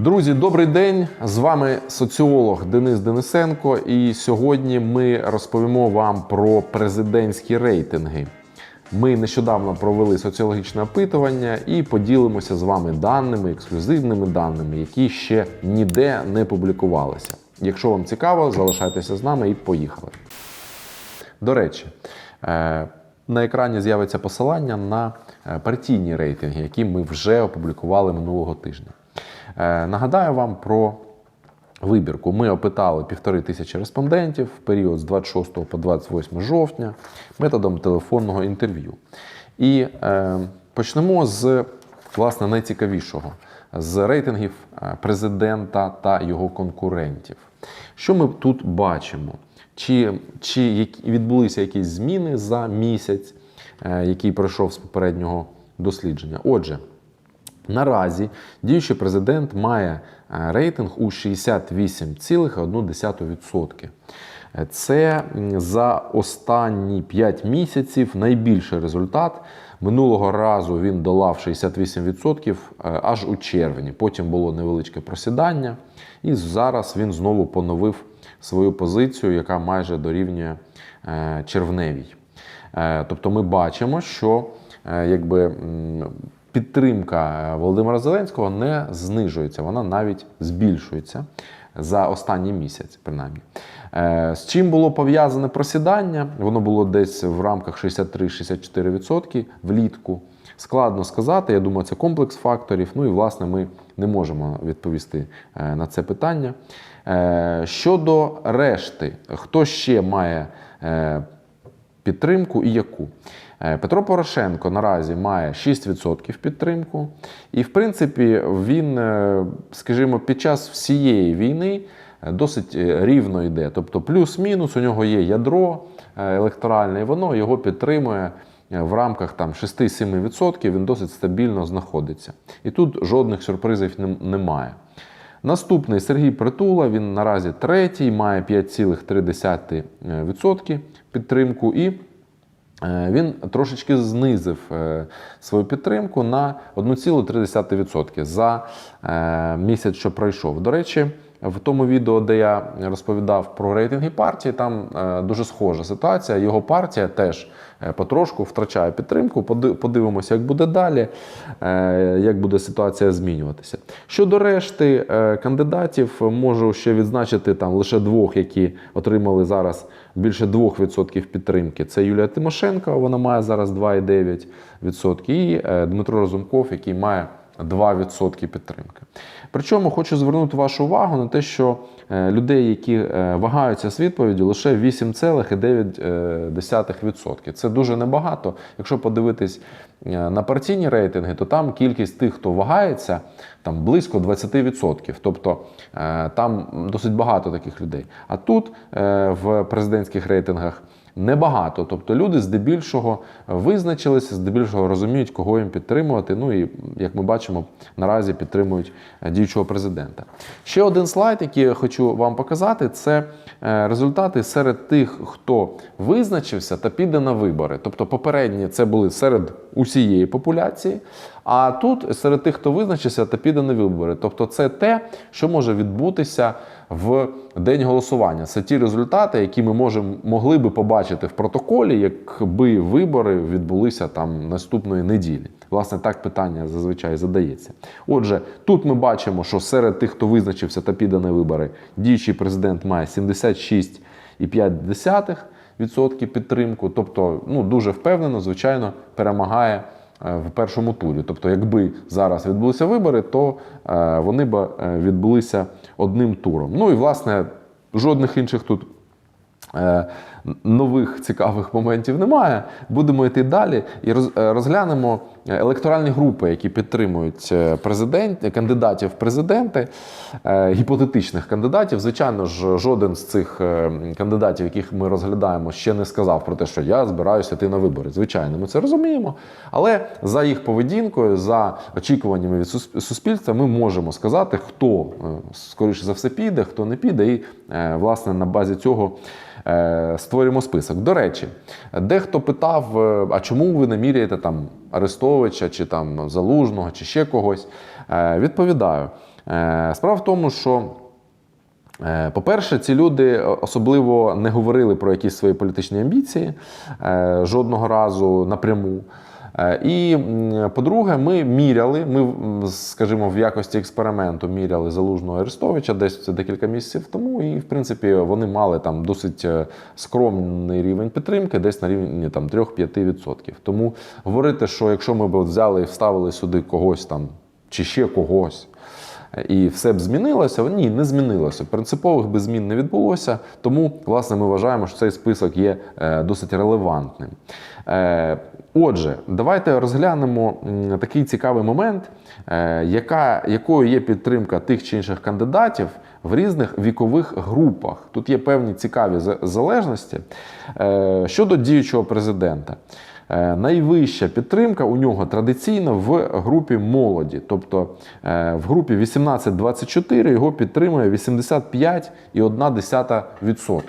Друзі, добрий день! З вами соціолог Денис Денисенко. І сьогодні ми розповімо вам про президентські рейтинги. Ми нещодавно провели соціологічне опитування і поділимося з вами даними, ексклюзивними даними, які ще ніде не публікувалися. Якщо вам цікаво, залишайтеся з нами і поїхали. До речі, е, на екрані з'явиться посилання на е, партійні рейтинги, які ми вже опублікували минулого тижня. Е, Нагадаю вам про вибірку. Ми опитали півтори тисячі респондентів в період з 26 по 28 жовтня методом телефонного інтерв'ю. І е, почнемо з власне найцікавішого з рейтингів е, президента та його конкурентів. Що ми тут бачимо? Чи, чи відбулися якісь зміни за місяць, який пройшов з попереднього дослідження? Отже, Наразі діючий президент має е, рейтинг у 68,1%. Е, Це за останні 5 місяців найбільший результат. Минулого разу він долав 68% е, аж у червні. Потім було невеличке просідання, і зараз він знову поновив свою позицію, яка майже дорівнює червневій. Тобто ми бачимо, що якби підтримка Володимира Зеленського не знижується, вона навіть збільшується за останній місяць, принаймні. Е, З чим було пов'язане просідання? Воно було десь в рамках 63-64% влітку. Складно сказати, я думаю, це комплекс факторів. Ну і власне ми не можемо відповісти е, на це питання. Е, Щодо решти, хто ще має підтримку і яку? Е, Петро Порошенко наразі має 6% підтримку, і в принципі він, е, скажімо, під час всієї війни е, досить рівно йде. Тобто, плюс-мінус у нього є ядро електоральне, і воно його підтримує в рамках там 6-7%. Він досить стабільно знаходиться. І тут жодних сюрпризів немає. Наступний Сергій Притула, він наразі третій, має 5,3% підтримку і він трошечки знизив е, свою підтримку на 1,3% за е, місяць, що пройшов. До речі, в тому відео, де я розповідав про рейтинги партії, там е, дуже схожа ситуація. Його партія теж е, потрошку втрачає підтримку. Подивимося, як буде далі, е, як буде ситуація змінюватися. Щодо решти кандидатів, можу ще відзначити там лише двох, які отримали зараз більше 2% підтримки. Це Юлія Тимошенко, вона має зараз 2,9%, і Дмитро Разумков, який має 2% підтримки. Причому хочу звернути вашу увагу на те, що е, людей, які е, вагаються з відповіді, лише 8,9%. Це дуже небагато. Якщо подивитись е, на партійні рейтинги, то там кількість тих, хто вагається, там близько 20%. Тобто е, там досить багато таких людей. А тут е, в президентських рейтингах небагато. Тобто люди здебільшого визначилися, здебільшого розуміють, кого їм підтримувати. Ну і як ми бачимо, наразі підтримують е, діючого президента. Ще один слайд, який я хочу вам показати, це е, результати серед тих, хто визначився та піде на вибори. Тобто, попередні це були серед усієї популяції. А тут серед тих, хто визначився та піде на вибори. Тобто, це те, що може відбутися в день голосування. Це ті результати, які ми можемо могли би побачити в протоколі, якби вибори відбулися там наступної неділі. Власне, так питання зазвичай задається. Отже, тут ми бачимо, що серед тих, хто визначився та піде на вибори, діючий президент має 76,5% підтримку, тобто ну, дуже впевнено, звичайно, перемагає в першому турі. Тобто, якби зараз відбулися вибори, то е, вони б е, відбулися одним туром. Ну і власне жодних інших тут. Нових цікавих моментів немає. Будемо йти далі і е, розглянемо електоральні групи, які підтримують е, президент, кандидатів в президенти, е, гіпотетичних кандидатів. Звичайно ж, жоден з цих кандидатів, яких ми розглядаємо, ще не сказав про те, що я збираюся йти на вибори. Звичайно, ми це розуміємо. Але за їх поведінкою, за очікуваннями від суспільства, ми можемо сказати, хто скоріше за все піде, хто не піде, і власне на базі цього. Створюємо список. До речі, дехто питав, е, а чому ви не міряєте там Арестовича, чи там Залужного, чи ще когось. Е, Відповідаю, Е, Справа в тому, що По-перше, ці люди особливо не говорили про якісь свої політичні амбіції жодного разу напряму. Е, І по-друге, ми міряли, ми, скажімо, в якості експерименту міряли залужного Арестовича десь це декілька місяців тому, і в принципі вони мали там досить е, скромний рівень підтримки, десь на рівні там 3-5%. Тому говорити, що якщо ми б взяли і вставили сюди когось там чи ще когось і все б змінилося. Ні, не змінилося. Принципових би змін не відбулося. Тому, власне, ми вважаємо, що цей список є е, досить релевантним. Е, Отже, давайте розглянемо такий цікавий момент, е, яка, якою є підтримка тих чи інших кандидатів в різних вікових групах. Тут є певні цікаві залежності щодо діючого президента. Е, Найвища підтримка у нього традиційно в групі молоді, тобто е, в групі 18-24 його підтримує 85,1%.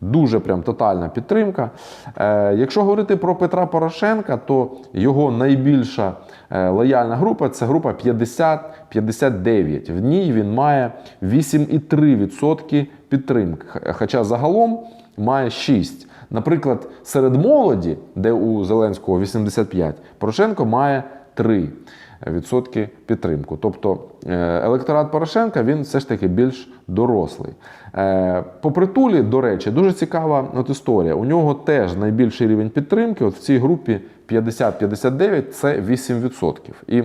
Дуже прям тотальна підтримка. Е, якщо говорити про Петра Порошенка, то його найбільша лояльна група це група 50-59. В ній він має 8,3% підтримки. Хоча загалом має 6. Наприклад, серед молоді, де у Зеленського 85, Порошенко має 3 відсотки підтримку. Тобто е, електорат Порошенка він все ж таки більш дорослий. Е, По притулі, до речі, дуже цікава от історія. У нього теж найбільший рівень підтримки. От в цій групі 50-59 це 8%. І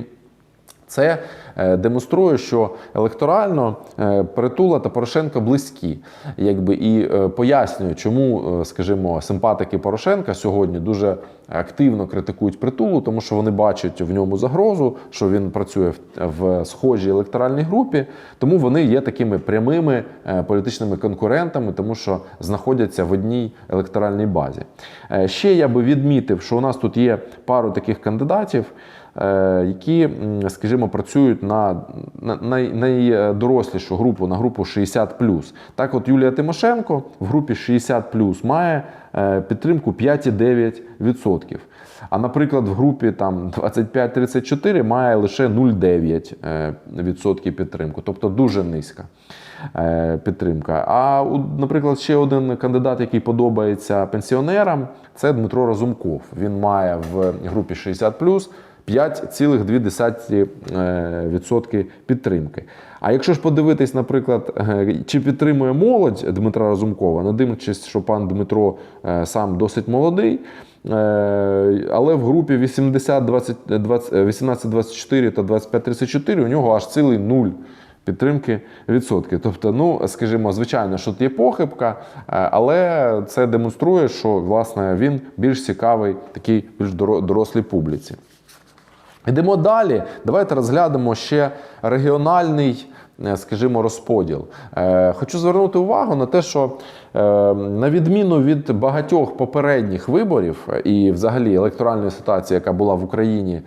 це е, демонструє, що електорально е, Притула та Порошенко близькі, якби і е, пояснює, чому, скажімо, симпатики Порошенка сьогодні дуже активно критикують притулу, тому що вони бачать в ньому загрозу, що він працює в, схожій електоральній групі, тому вони є такими прямими політичними конкурентами, тому що знаходяться в одній електоральній базі. Ще я би відмітив, що у нас тут є пару таких кандидатів які, скажімо, працюють на на- найдорослішу групу, на групу 60 Так, от Юлія Тимошенко в групі 60 має е, підтримку 5,9%. А наприклад, в групі там 25-34 має лише 0,9% е, підтримку, тобто дуже низька е, підтримка. А наприклад, ще один кандидат, який подобається пенсіонерам, це Дмитро Разумков. Він має в групі 60 5,2% підтримки. А якщо ж подивитись, наприклад, е, чи підтримує молодь Дмитра Разумкова, не дивлячись, що пан Дмитро е, сам досить молодий, е, але в групі 80, 20, 20, 18-24 та 25-34 у нього аж цілий нуль підтримки відсотки. Тобто, ну скажімо, звичайно, що є похибка, е, але це демонструє, що власне він більш цікавий такій більш дорослій публіці. Йдемо далі. Давайте розглянемо ще регіональний, е, скажімо, розподіл. Е, Хочу звернути увагу на те, що е, на відміну від багатьох попередніх виборів і взагалі електоральної ситуації, яка була в Україні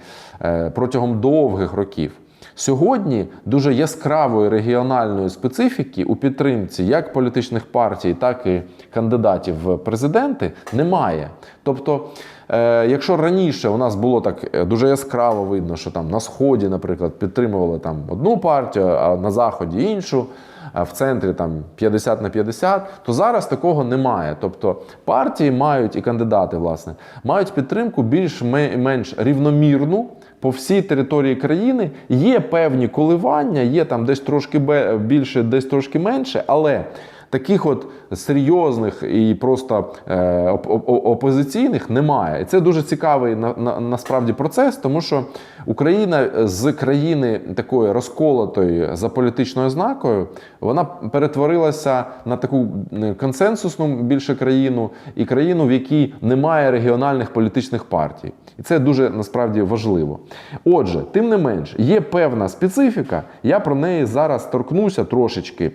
протягом довгих років. Сьогодні дуже яскравої регіональної специфіки у підтримці як політичних партій, так і кандидатів в президенти немає. Тобто, е, якщо раніше у нас було так е, дуже яскраво видно, що там на сході, наприклад, підтримували там одну партію, а на заході іншу. А в центрі там 50 на 50, то зараз такого немає. Тобто партії мають і кандидати, власне, мають підтримку більш-менш рівномірну по всій території країни. Є певні коливання, є там десь трошки більше, десь трошки менше, але таких от серйозних і просто е, оп- оп- опозиційних немає. І це дуже цікавий на, на, насправді процес, тому що Україна з країни такої розколотої за політичною ознакою, вона перетворилася на таку е, консенсусну більше країну і країну, в якій немає регіональних політичних партій. І це дуже насправді важливо. Отже, тим не менш, є певна специфіка. Я про неї зараз торкнуся трошечки.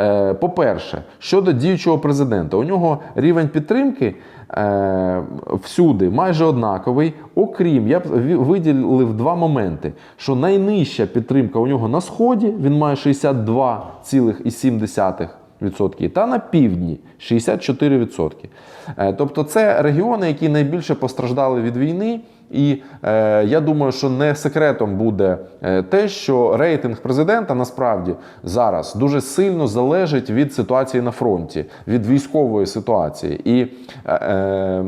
Е, По-перше, щодо діючого президента, у нього рівень підтримки е, всюди майже однаковий. Окрім, я б виділив два моменти: що найнижча підтримка у нього на сході, він має 62,7%. відсотки, та на півдні 64 відсотки. Е, Тобто це регіони, які найбільше постраждали від війни. І е, я думаю, що не секретом буде е, те, що рейтинг президента насправді зараз дуже сильно залежить від ситуації на фронті, від військової ситуації. І е, е,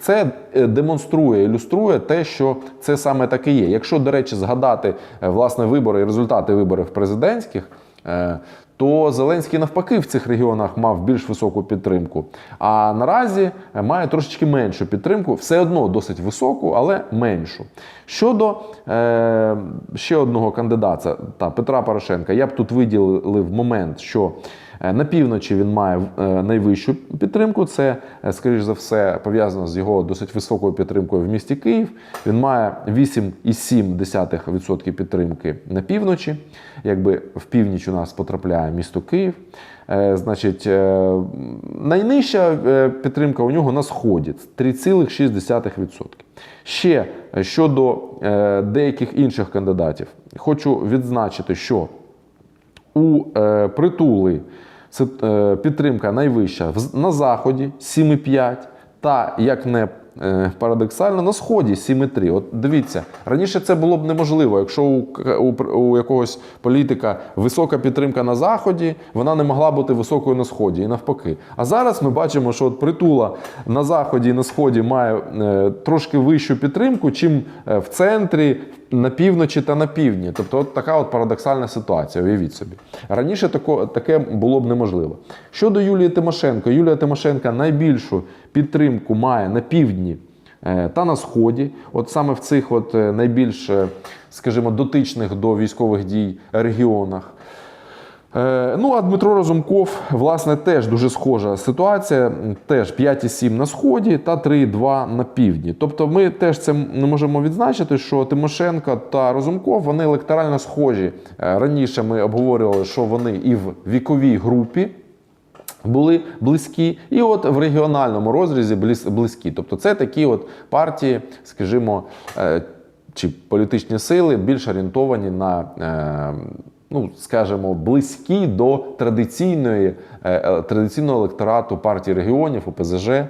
це е, демонструє, ілюструє те, що це саме так і є. Якщо, до речі, згадати е, власне вибори і результати виборів президентських. То Зеленський навпаки в цих регіонах мав більш високу підтримку. А наразі е, має трошечки меншу підтримку, все одно досить високу, але меншу. Щодо е, ще одного кандидата та Петра Порошенка, я б тут виділив момент, що на півночі він має е, найвищу підтримку. Це, е, скоріш за все, пов'язано з його досить високою підтримкою в місті Київ. Він має 8,7% підтримки на півночі. Якби в північ у нас потрапляє місто Київ. Е, Значить, е, найнижча е, підтримка у нього на сході 3,6%. Ще е, щодо е, деяких інших кандидатів, хочу відзначити, що у е, притули е, підтримка найвища в- на заході 7,5 та як не е, парадоксально на сході 7,3. От дивіться, раніше це було б неможливо. Якщо у, у, у якогось політика висока підтримка на заході, вона не могла бути високою на сході і навпаки. А зараз ми бачимо, що от притула на заході і на сході має е, трошки вищу підтримку, чим е, в центрі, на півночі та на півдні. Тобто, от така от парадоксальна ситуація. Уявіть собі. Раніше тако, таке було б неможливо. Щодо Юлії Тимошенко, Юлія Тимошенко найбільшу підтримку має на півдні е, та на сході. От саме в цих от е, найбільш, е, скажімо, дотичних до військових дій регіонах. Е, Ну, а Дмитро Разумков, власне, теж дуже схожа ситуація. Теж 5,7 на сході та 3,2 на півдні. Тобто, ми теж це не можемо відзначити, що Тимошенко та Разумков вони електорально схожі. Е, Раніше ми обговорювали, що вони і в віковій групі. Були близькі, і от в регіональному розрізі близькі. Тобто, це такі от партії, скажімо, е, чи політичні сили більш орієнтовані на, ну скажімо, близькі до традиційної е, е, традиційного електорату партії регіонів ОПЗЖ. Е,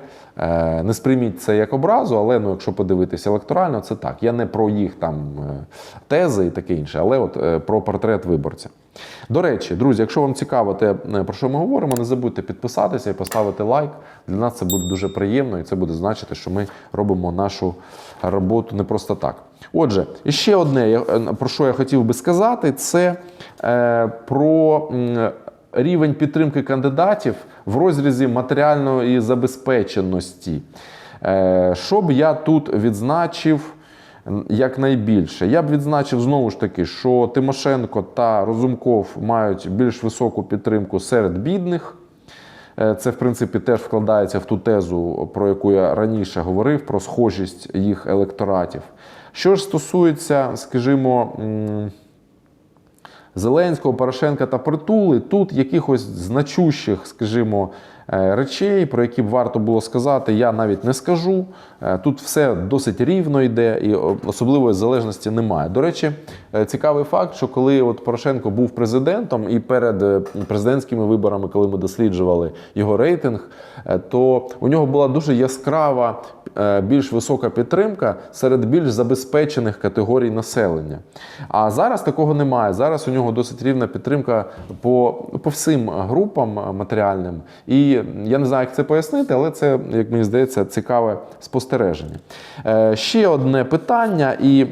Не сприйміть це як образу, але ну, якщо подивитися електорально, це так. Я не про їх там тези і таке інше, але от про портрет виборця. До речі, друзі, якщо вам цікаво те, про що ми говоримо, не забудьте підписатися і поставити лайк. Для нас це буде дуже приємно, і це буде значити, що ми робимо нашу роботу не просто так. Отже, ще одне, е, про що я хотів би сказати, це е, про рівень підтримки кандидатів в розрізі матеріальної забезпеченості. Е, Що б я тут відзначив? Якнайбільше. Я б відзначив знову ж таки, що Тимошенко та Розумков мають більш високу підтримку серед бідних. Це, в принципі, теж вкладається в ту тезу, про яку я раніше говорив, про схожість їх електоратів. Що ж стосується, скажімо, Зеленського, Порошенка та Притули, тут якихось значущих, скажімо, речей, про які б варто було сказати, я навіть не скажу. Е, Тут все досить рівно йде і особливої залежності немає. До речі, е, цікавий факт, що коли от Порошенко був президентом і перед е, президентськими виборами, коли ми досліджували його рейтинг, е, то у нього була дуже яскрава, е, більш висока підтримка серед більш забезпечених категорій населення. А зараз такого немає. Зараз у нього досить рівна підтримка по, по всім групам е, матеріальним. І я не знаю, як це пояснити, але це, як мені здається, цікаве спостереження. Е, Ще одне питання, і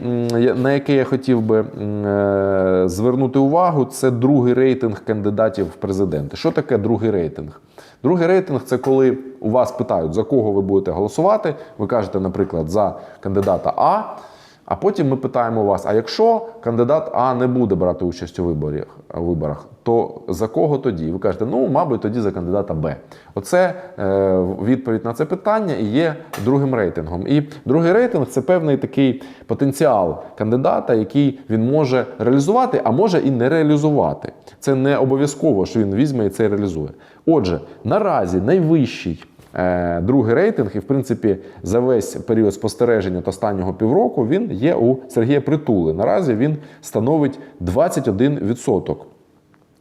на яке я хотів би е, звернути увагу, це другий рейтинг кандидатів в президенти. Що таке другий рейтинг? Другий рейтинг це коли у вас питають, за кого ви будете голосувати. Ви кажете, наприклад, за кандидата А. А потім ми питаємо вас: а якщо кандидат А не буде брати участь у виборах, виборах, то за кого тоді? Ви кажете, ну, мабуть, тоді за кандидата Б. Оце е, відповідь на це питання і є другим рейтингом. І другий рейтинг це певний такий потенціал кандидата, який він може реалізувати, а може і не реалізувати. Це не обов'язково, що він візьме і це реалізує. Отже, наразі найвищий. Е, Другий рейтинг, і в принципі за весь період спостереження та останнього півроку він є у Сергія Притули. Наразі він становить 21%.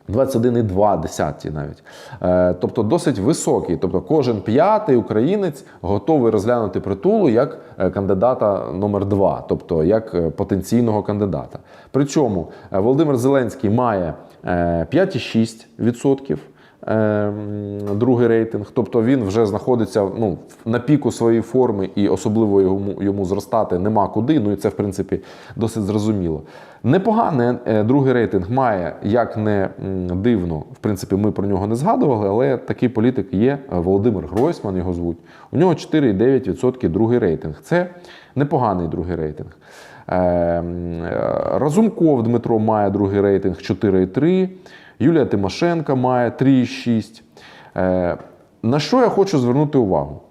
21,2 навіть. Е, тобто досить високий. Тобто кожен п'ятий українець готовий розглянути притулу як е, кандидата номер 2 тобто як потенційного кандидата. Причому Володимир Зеленський має е, 5,6%. Е, м, Другий рейтинг, тобто він вже знаходиться ну, на піку своєї форми, і особливо йому, йому зростати нема куди. Ну і це в принципі досить зрозуміло. Непоганий е, другий рейтинг має, як не дивно, в принципі, ми про нього не згадували, але такий політик є е, Володимир Гройсман, його звуть. У нього 4,9% другий рейтинг. Це непоганий другий рейтинг. Е, м, е, Разумков Дмитро має другий рейтинг 4,3. Юлія Тимошенко має 3,6. Е, На що я хочу звернути увагу?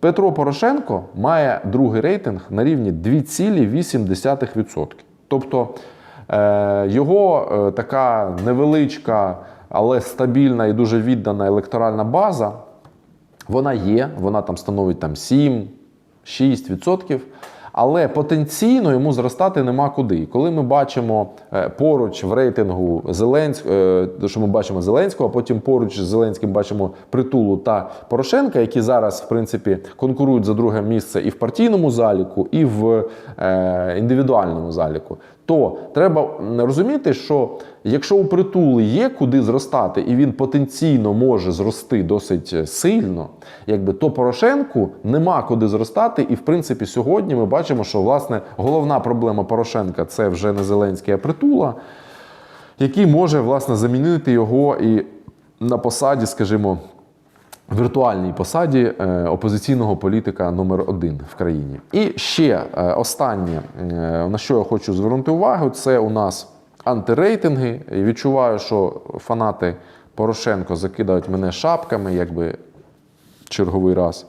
Петро Порошенко має другий рейтинг на рівні 2,8%. Тобто е, його така невеличка, але стабільна і дуже віддана електоральна база, вона є, вона там становить там 7-6%. Але потенційно йому зростати нема куди. Коли ми бачимо е, поруч в рейтингу Зеленського, що ми бачимо Зеленського, а потім поруч з Зеленським бачимо притулу та Порошенка, які зараз, в принципі, конкурують за друге місце і в партійному заліку, і в е, індивідуальному заліку, то треба розуміти, що якщо у притули є куди зростати, і він потенційно може зрости досить сильно, якби то Порошенку нема куди зростати. І в принципі, сьогодні ми бачимо, що власне головна проблема Порошенка це вже не Зеленський, а притула, який може власне замінити його і на посаді, скажімо. Віртуальній посаді е, опозиційного політика номер один в країні. І ще е, останнє, е, на що я хочу звернути увагу, це у нас антирейтинги. І відчуваю, що фанати Порошенко закидають мене шапками, якби черговий раз.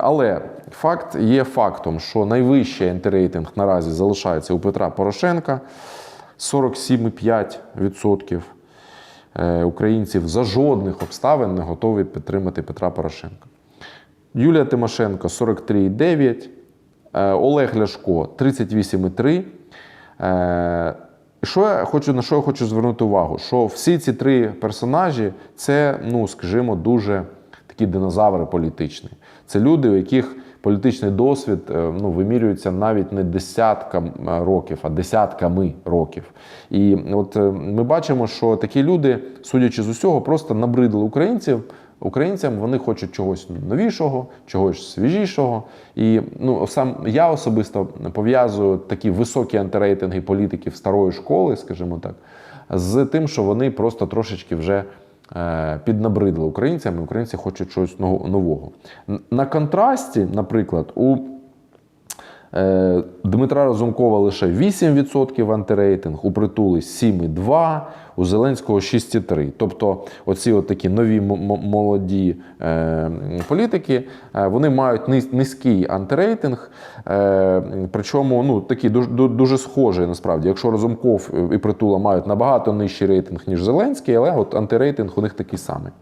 Але факт є фактом, що найвищий антирейтинг наразі залишається у Петра Порошенка 47,5% е, українців за жодних обставин не готові підтримати Петра Порошенка. Юлія Тимошенко 43,9%, е, Олег Ляшко 38,3%. Е, Що я хочу, на що я хочу звернути увагу? Що всі ці три персонажі це, ну, скажімо, дуже такі динозаври політичні. Це люди, у яких політичний досвід е, ну, вимірюється навіть не десяткам е, років, а десятками років. І от е, ми бачимо, що такі люди, судячи з усього, просто набридли українців. Українцям вони хочуть чогось новішого, чогось свіжішого. І ну, сам я особисто пов'язую такі високі антирейтинги політиків старої школи, скажімо так, з тим, що вони просто трошечки вже е, піднабридли українцям, і українці хочуть щось нов- нового. На контрасті, наприклад, у Дмитра Разумкова лише 8% антирейтинг, у притули 7,2%, у Зеленського 6,3%. Тобто, оці от такі нові молоді е, політики, е, вони мають низ- низький антирейтинг, е, причому ну, такий дуже, дуже схожий насправді. Якщо Разумков і Притула мають набагато нижчий рейтинг, ніж Зеленський, але от антирейтинг у них такий самий.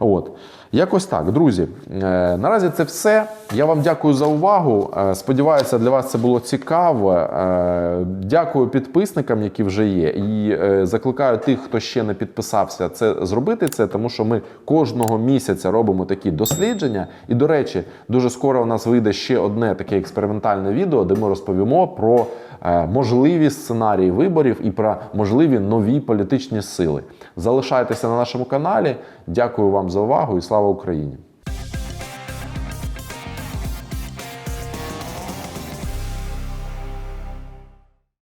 От. Якось так, друзі. Е, наразі це все. Я вам дякую за увагу. Е, сподіваюся, для вас це було цікаво. Е, дякую підписникам, які вже є. І закликаю тих, хто ще не підписався, це зробити це, тому що ми кожного місяця робимо такі дослідження. І, до речі, дуже скоро у нас вийде ще одне таке експериментальне відео, де ми розповімо про можливі сценарії виборів і про можливі нові політичні сили. Залишайтеся на нашому каналі. Дякую вам за увагу і слава Україні!